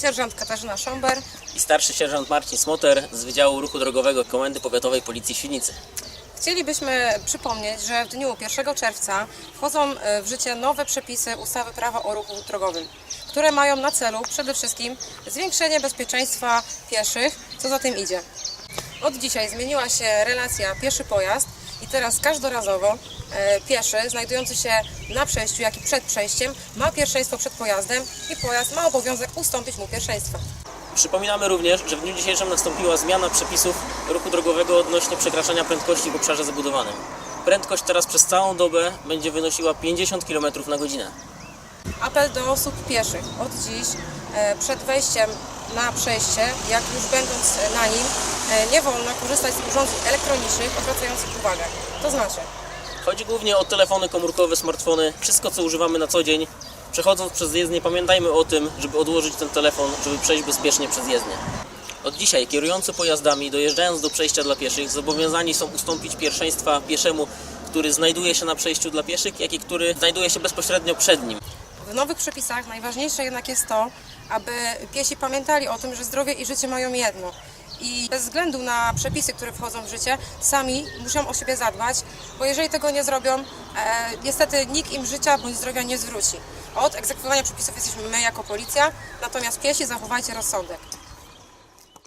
sierżant Katarzyna Szomber. i starszy sierżant Marcin Smoter z Wydziału Ruchu Drogowego Komendy Powiatowej Policji Świdnicy. Chcielibyśmy przypomnieć, że w dniu 1 czerwca wchodzą e, w życie nowe przepisy ustawy prawa o ruchu drogowym, które mają na celu przede wszystkim zwiększenie bezpieczeństwa pieszych, co za tym idzie. Od dzisiaj zmieniła się relacja pieszy-pojazd i teraz każdorazowo e, pieszy znajdujący się na przejściu, jak i przed przejściem ma pierwszeństwo przed pojazdem i pojazd ma obowiązek ustąpić mu pierwszeństwa. Przypominamy również, że w dniu dzisiejszym nastąpiła zmiana przepisów ruchu drogowego odnośnie przekraczania prędkości w obszarze zabudowanym. Prędkość teraz przez całą dobę będzie wynosiła 50 km na godzinę. Apel do osób pieszych. Od dziś e, przed wejściem na przejście, jak już będąc na nim, e, nie wolno korzystać z urządzeń elektronicznych odwracających uwagę. To znaczy, Chodzi głównie o telefony komórkowe, smartfony, wszystko co używamy na co dzień. Przechodząc przez jezdnię pamiętajmy o tym, żeby odłożyć ten telefon, żeby przejść bezpiecznie przez jezdnię. Od dzisiaj kierujący pojazdami, dojeżdżając do przejścia dla pieszych, zobowiązani są ustąpić pierwszeństwa pieszemu, który znajduje się na przejściu dla pieszych, jak i który znajduje się bezpośrednio przed nim. W nowych przepisach najważniejsze jednak jest to, aby piesi pamiętali o tym, że zdrowie i życie mają jedno. I bez względu na przepisy, które wchodzą w życie, sami muszą o siebie zadbać, bo jeżeli tego nie zrobią, e, niestety nikt im życia bądź zdrowia nie zwróci. Od egzekwowania przepisów jesteśmy my jako policja, natomiast piesi zachowajcie rozsądek.